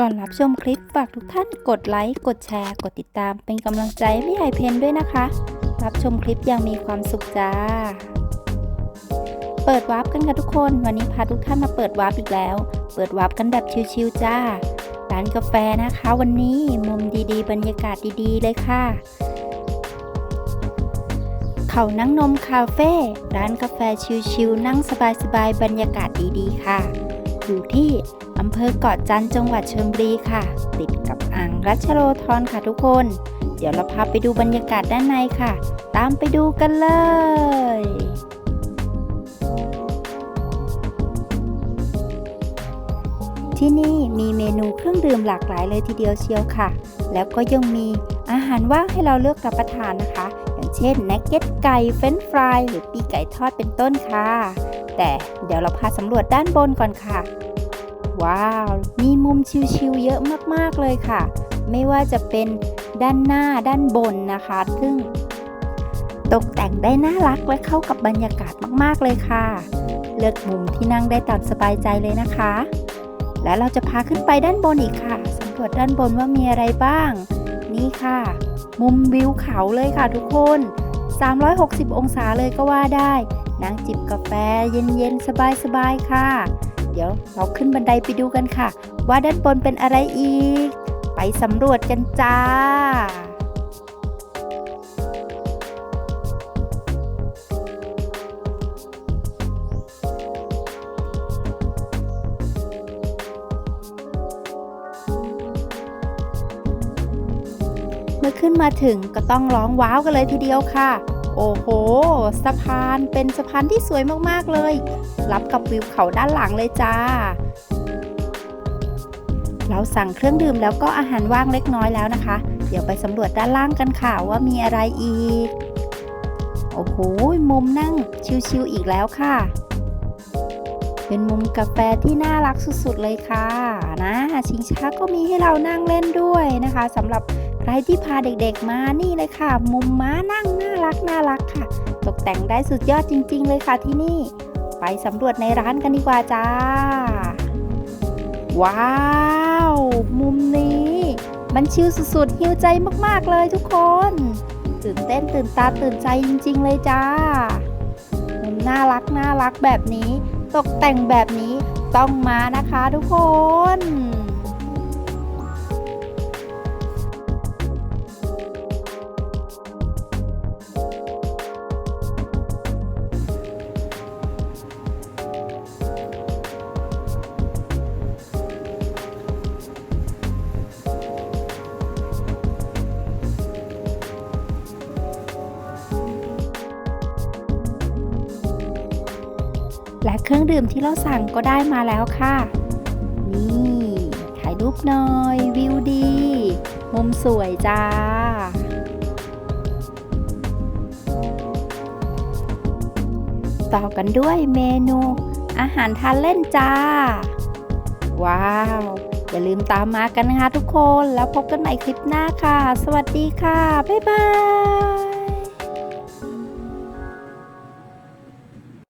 ก่อนรับชมคลิปฝากทุกท่านกดไลค์กดแชร์กดติดตามเป็นกำลังใจให้พี่ไอเพนด้วยนะคะ รับชมคลิปอย่างมีความสุขจ้า เปิดวาร์ปกันค่ะทุกคน วันนี้พาทุกท่านมาเปิดวาร์ปอีกแล้ว เปิดวาร์ปกันแบบชิลๆจ้าร้านกาแฟนะคะ วันนี้มุมดีๆ บรรยากาศดีๆ เลยค่ะเขานั่งนมคาเฟ่ร้านกาแฟชิลๆนั่งสบายๆบรรยากาศดีๆ ค่ะ อยู่ที่ อำเภอเกาะจันจังหวัดชลบุรีค่ะ ติดกับอ่างรัชโรธรค่ะทุกคน เดี๋ยวเราพาไปดูบรรยากาศด้านในค่ะ ตามไปดูกันเลยที่นี่มีเมนูเครื่องดื่มหลากหลายเลยทีเดียวเชียวค่ะ แล้วก็ยังมีอาหารว่างให้เราเลือกรับประทานนะคะ อย่างเช่นนักเก็ตไก่เฟรนช์ฟรายหรือปีไก่ทอดเป็นต้นค่ะ แต่เดี๋ยวเราพาสำรวจด้านบนก่อนค่ะ ว้าว มีมุมชิลๆเยอะมากๆเลยค่ะ ไม่ว่าจะเป็นด้านหน้าด้านบนนะคะ ซึ่งตกแต่งได้น่ารักและเข้ากับบรรยากาศมากๆเลยค่ะ เลือกมุมที่นั่งได้ตามสบายใจเลยนะคะ และเราจะพาขึ้นไปด้านบนอีกค่ะสำรวจด้านบนว่ามีอะไรบ้าง นี่ค่ะ มุมวิวเขาเลยค่ะทุกคน 360 องศาเลยก็ว่าได้นั่งจิบกาแฟเย็นๆ สบายๆ ค่ะ เดี๋ยวเราขึ้นบันไดไปดูกันค่ะ ว่าด้านบนเป็นอะไรอีก ไปสำรวจกันจ้าเมื่อขึ้นมาถึงก็ต้องร้องว้าวกันเลยทีเดียวค่ะ โอ้โห สะพานเป็นสะพานที่สวยมากๆเลย รับกับวิวเขาด้านหลังเลยจ้า เราสั่งเครื่องดื่มแล้วก็อาหารว่างเล็กน้อยแล้วนะคะ เดี๋ยวไปสำรวจด้านล่างกันค่ะว่ามีอะไรอีก โอ้โห มุมนั่งชิลๆอีกแล้วค่ะ เป็นมุมกาแฟที่น่ารักสุดๆเลยค่ะ นะ ชิงช้าก็มีให้เรานั่งเล่นด้วยนะคะสำหรับ ใครที่พาเด็กๆมานี่เลยค่ะ มุมม้านั่งน่ารักน่ารักค่ะ ตกแต่งได้สุดยอดจริง ๆ เลยค่ะที่นี่ ไปสำรวจในร้านกันดีกว่าจ้า ว้าว มุมนี้ มันชิลสุดๆฮิวใจมากๆเลยทุกคน ตื่นเต้นตื่นตาตื่นใจจริง ๆ เลยจ้า มุมน่ารักน่ารักแบบนี้ ตกแต่งแบบนี้ต้องมานะคะทุกคน และเครื่องดื่มที่เราสั่งก็ได้มาแล้วค่ะ นี่ถ่ายรูปหน่อย วิวดี มุมสวยจ้าต่อกันด้วยเมนูอาหารทานเล่นจ้า ว้าว อย่าลืมตามมากันนะคะทุกคนแล้วพบกันใหม่คลิปหน้าค่ะ สวัสดีค่ะ บ๊ายบาย